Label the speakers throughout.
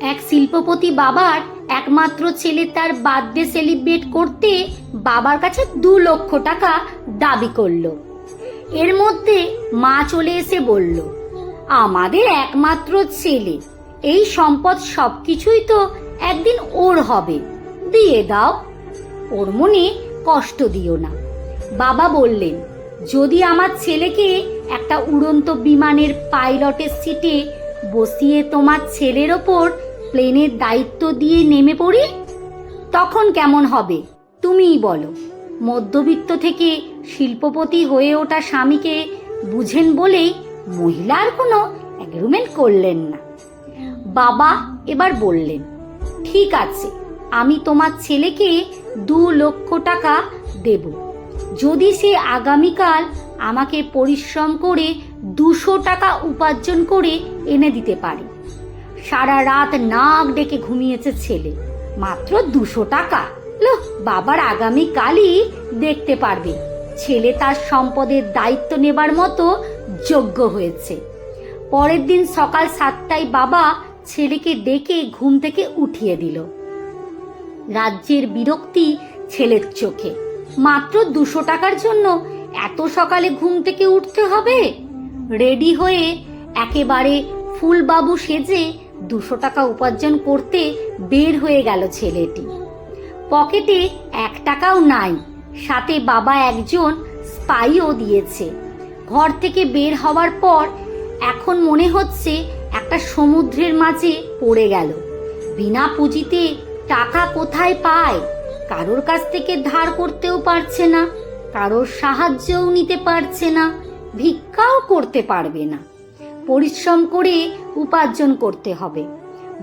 Speaker 1: এক শিল্পপতি বাবার একমাত্র ছেলে তার বার্থডে সেলিব্রেট করতে বাবার কাছে দু লক্ষ টাকা দাবি করল। এর মধ্যে মা চলে এসে বলল, আমাদের একমাত্র ছেলে, এই সম্পদ সবকিছুই তো একদিন ওর হবে, দিয়ে দাও। ওর মনে কষ্ট দিও না। বাবা বললেন, যদি আমার ছেলেকে একটা উড়ন্ত বিমানের পাইলটের সিটে বসিয়ে তোমার ছেলের ওপর প্লেনের দায়িত্ব দিয়ে নেমে পড়ি? তখন কেমন হবে? তুমিই বলো। মধ্যবিত্ত থেকে শিল্পপতি হয়ে ওঠা স্বামীকে বুঝেন বলেই মহিলার কোনো অ্যাগ্রিমেন্ট করলেন না। বাবা এবার বললেন, ঠিক আছে, আমি তোমার ছেলেকে দু লক্ষ টাকা দেব। যদি সে আগামীকাল আমাকে পরিশ্রম করে দুশো টাকা উপার্জন করে এনে দিতে পারে সারা রাত নাক ডেকে ঘুমিয়েছে ছেলে। মাত্র দুশো টাকা। লো, বাবার আগামীকালই দেখতে পারবে। ছেলে তার সম্পদের দায়িত্ব নেবার মতো যোগ্য হয়েছে। পরের দিন সকাল সাতটায় বাবা ছেলেকে ডেকে ঘুম থেকে উঠিয়ে দিল। রাজ্যের বিরক্তি ছেলের চোখে। মাত্র দুশো টাকার জন্য এত সকালে ঘুম থেকে উঠতে হবে? রেডি হয়ে একেবারে ফুলবাবু সেজে দুশো টাকা উপার্জন করতে বের হয়ে গেল ছেলেটি। পকেটে এক টাকাও নাই, সাথে বাবা একজন স্পাইও দিয়েছে। ঘর থেকে বের হওয়ার পর এখন মনে হচ্ছে একটা সমুদ্রের মাঝে পড়ে গেল। বিনা পুঁজিতে টাকা কোথায় পায়, কারোর কাছ থেকে ধার করতেও পারছে না, কারোর সাহায্যও নিতে পারছে না, ভিক্ষাও করতে পারবে না। পরিশ্রম করে উপার্জন করতে হবে।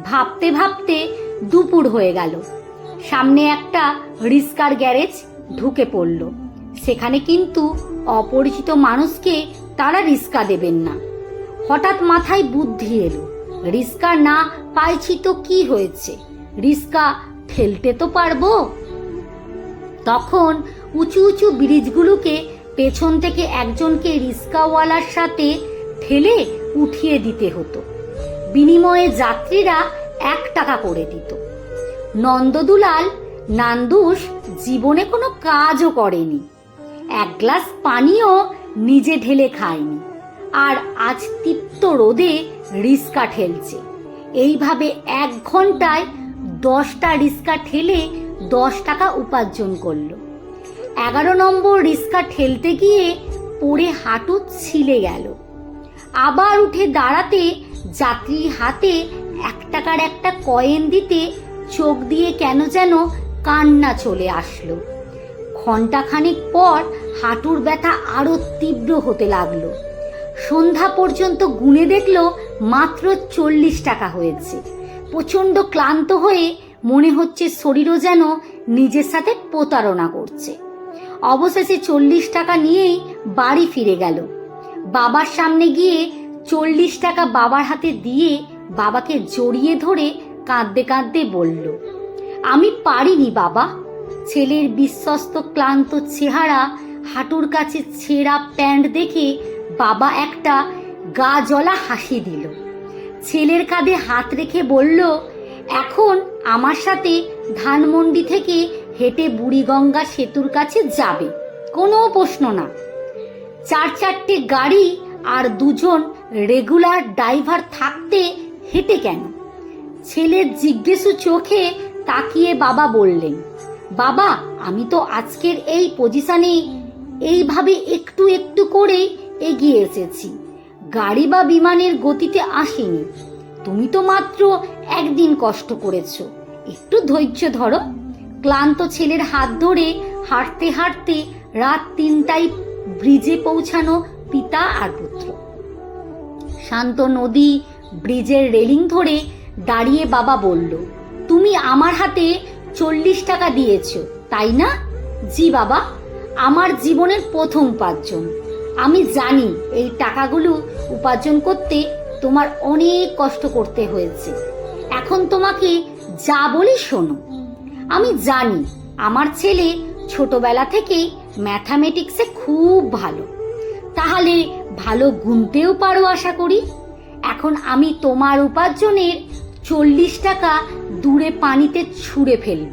Speaker 1: ভাবতে ভাবতে দুপুর হয়ে গেল। সামনে একটা রিস্কার গ্যারেজ ঢুকে পড়ল। সেখানে কিন্তু অপরিচিত মানুষকে তারা রিস্কা দেবেন না। হঠাৎ মাথায় বুদ্ধি এলো। রিস্কা না পাইছি তো কি হয়েছে? রিস্কা ঠেলতে তো পারব? তখন উঁচু উঁচু ব্রিজগুলোকে পেছন থেকে একজনকে রিস্কাওয়ালার সাথে ঠেলে উঠিয়ে দিতে হতো। বিনিময়ে যাত্রীরা এক টাকা করে দিত। নন্দদুলাল নান্দুস জীবনে কোনো কাজও করেনি। এক গ্লাস পানিও নিজে ঢেলে খায়নি। আর আজ তৃপ্ত রোদে রিস্কা ঠেলছে। এইভাবে এক ঘন্টায় দশটা রিস্কা ঠেলে দশ টাকা উপার্জন করল। এগারো নম্বর রিস্কা ঠেলতে গিয়ে পড়ে হাঁটু ছিলে গেল। আবার উঠে দাঁড়াতে যাত্রীর হাতে এক টাকার একটা কয়েন দিতে চোখ দিয়ে কেন যেন কান্না চলে আসলো। ঘণ্টাখানেক পর হাঁটুর ব্যথা আরও তীব্র হতে লাগল। সন্ধ্যা পর্যন্ত গুনে দেখল মাত্র চল্লিশ টাকা হয়েছে। প্রচণ্ড ক্লান্ত হয়ে মনে হচ্ছে শরীরও যেন নিজের সাথে প্রতারণা করছে। অবশেষে চল্লিশ টাকা নিয়েই বাড়ি ফিরে গেল। বাবার সামনে গিয়ে চল্লিশ টাকা বাবার হাতে দিয়ে বাবাকে জড়িয়ে ধরে কাঁদতে কাঁদতে বলল, আমি পারিনি বাবা। ছেলের বিশ্বস্ত ক্লান্ত চেহারা, হাঁটুর কাছে ছেঁড়া প্যান্ট দেখে বাবা একটা গা জলা হাসি দিল। ছেলের কাঁধে হাত রেখে বলল, এখন আমার সাথে ধানমন্ডি থেকে হেঁটে বুড়িগঙ্গা সেতুর কাছে যাবে। কোনো প্রশ্ন না। চার চারটে গাড়ি আর দুজন রেগুলার ড্রাইভার থাকতে হেঁটে কেন? ছেলের জিজ্ঞেসু চোখে তাকিয়ে বাবা বললেন, বাবা, আমি তো আজকের এই পজিশনে এইভাবে একটু একটু করে এগিয়ে এসেছি। গাড়ি বা বিমানের গতিতে আসেনি। তুমি তো মাত্র একদিন কষ্ট করেছ। একটু ধৈর্য ধরো। ক্লান্ত ছেলের হাত ধরে হাঁটতে হাঁটতে রাত তিনটায় ব্রিজে পৌঁছানো পিতা আর পুত্র। শান্ত নদী ব্রিজের রেলিং ধরে দাঁড়িয়ে বাবা বলল, তুমি আমার হাতে চল্লিশ টাকা দিয়েছ, তাই না? জি বাবা, আমার জীবনের প্রথম উপার্জন। আমি জানি এই টাকাগুলো উপার্জন করতে তোমার অনেক কষ্ট করতে হয়েছে। এখন তোমাকে যা বলি শোনো। আমি জানি আমার ছেলে ছোটবেলা থেকেই ম্যাথামেটিক্সে খুব ভালো। তাহলে ভালো গুনতেও পারো আশা করি। এখন আমি তোমার উপার্জনের চল্লিশ টাকা দূরে পানিতে ছুঁড়ে ফেলব।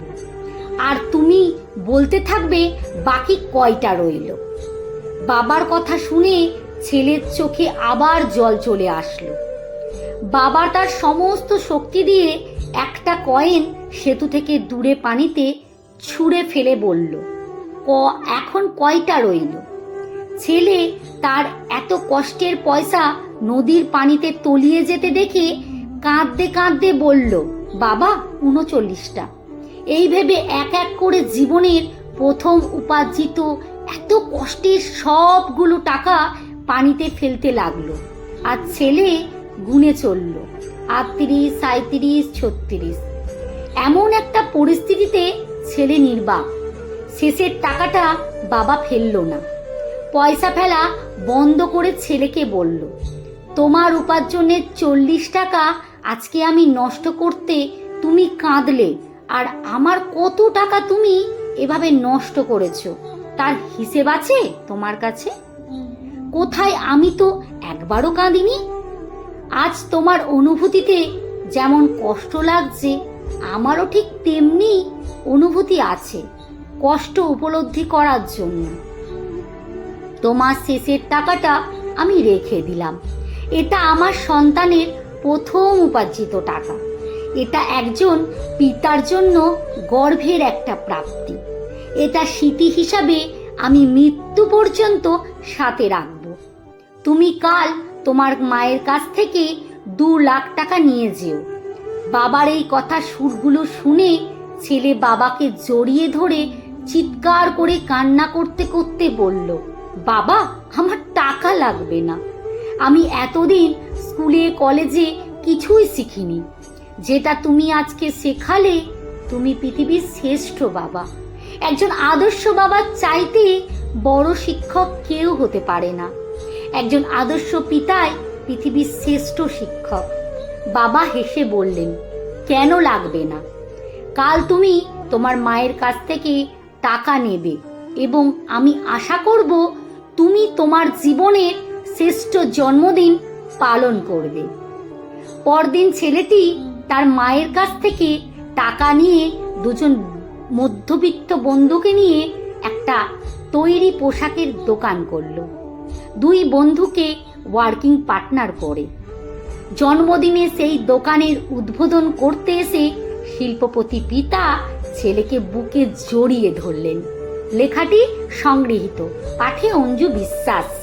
Speaker 1: আর তুমি বলতে থাকবে, বাকি কয়টা রইল? বাবার কথা শুনে ছেলের চোখে আবার জল চলে আসলো। বাবা তার সমস্ত শক্তি দিয়ে একটা কয়েন সেতু থেকে দূরে পানিতে ছুঁড়ে ফেলে বলল ক, এখন কয়টা রইল? ছেলে তার এত কষ্টের পয়সা নদীর পানিতে তলিয়ে যেতে দেখে কাঁদতে কাঁদতে বলল, বাবা, উনচল্লিশটা। এই ভেবে এক এক করে জীবনের প্রথম উপার্জিত এত কষ্টের সবগুলো টাকা পানিতে ফেলতে লাগল আর ছেলে গুনে চলল, আটত্রিশ সাঁত্রিশ ছত্রিশ। এমন একটা পরিস্থিতিতে ছেলে নির্বাক। শেষের টাকাটা বাবা ফেলল না। পয়সা ফেলা বন্ধ করে ছেলেকে বলল, তোমার উপার্জনের চল্লিশ টাকা আজকে আমি নষ্ট করতে তুমি কাঁদলে, আর আমার কত টাকা তুমি এভাবে নষ্ট করেছ? তার হিসেব আছে তোমার কাছে? কোথায় আমি তো একবারও কাঁদিনি? আজ তোমার অনুভূতিতে যেমন কষ্ট লাগছে, আমারও ঠিক তেমনি অনুভূতি আছে। কষ্ট উপলব্ধি করার জন্য। তোমার শেষের টাকাটা আমি রেখে দিলাম। এটা আমার সন্তানের প্রথম উপার্জিত টাকা। এটা একজন পিতার জন্য গর্ভের একটা প্রাপ্তি। এটা স্মৃতি হিসাবে আমি মৃত্যু পর্যন্ত সাথে রাখব। তুমি কাল তোমার মায়ের কাছ থেকে দু লাখ টাকা নিয়ে যেও। বাবার এই কথা সুরগুলো শুনে ছেলে বাবাকে জড়িয়ে ধরে চিৎকার করে কান্না করতে করতে বলল, বাবা, আমার টাকা লাগবে না। আমি এতদিন স্কুলে, কলেজে কিছুই শিখিনি। যেটা তুমি আজকে শেখালে, তুমি পৃথিবীর শ্রেষ্ঠ বাবা। একজন আদর্শ বাবার চাইতে বড় শিক্ষক কেউ হতে পারে না। একজন আদর্শ পিতাই পৃথিবীর শ্রেষ্ঠ শিক্ষক। বাবা হেসে বললেন, কেন লাগবে না? কাল তুমি তোমার মায়ের কাছ থেকে টাকা নেবে। এবং আমি আশা করব তুমি তোমার জীবনের শ্রেষ্ঠ জন্মদিন পালন করবে। পরদিন ছেলেটি তার মায়ের কাছ থেকে টাকা নিয়ে দুজন মধ্যবিত্ত বন্ধুকে নিয়ে একটা তৈরি পোশাকের দোকান করল। দুই বন্ধুকে ওয়ার্কিং পার্টনার করে। জন্মদিনে সেই দোকানের উদ্বোধন করতে এসে শিল্পপতি পিতা ছেলেকে বুকে জড়িয়ে ধরলেন। লেখাটি সংগৃহীত। পাঠে অঞ্জু বিশ্বাস।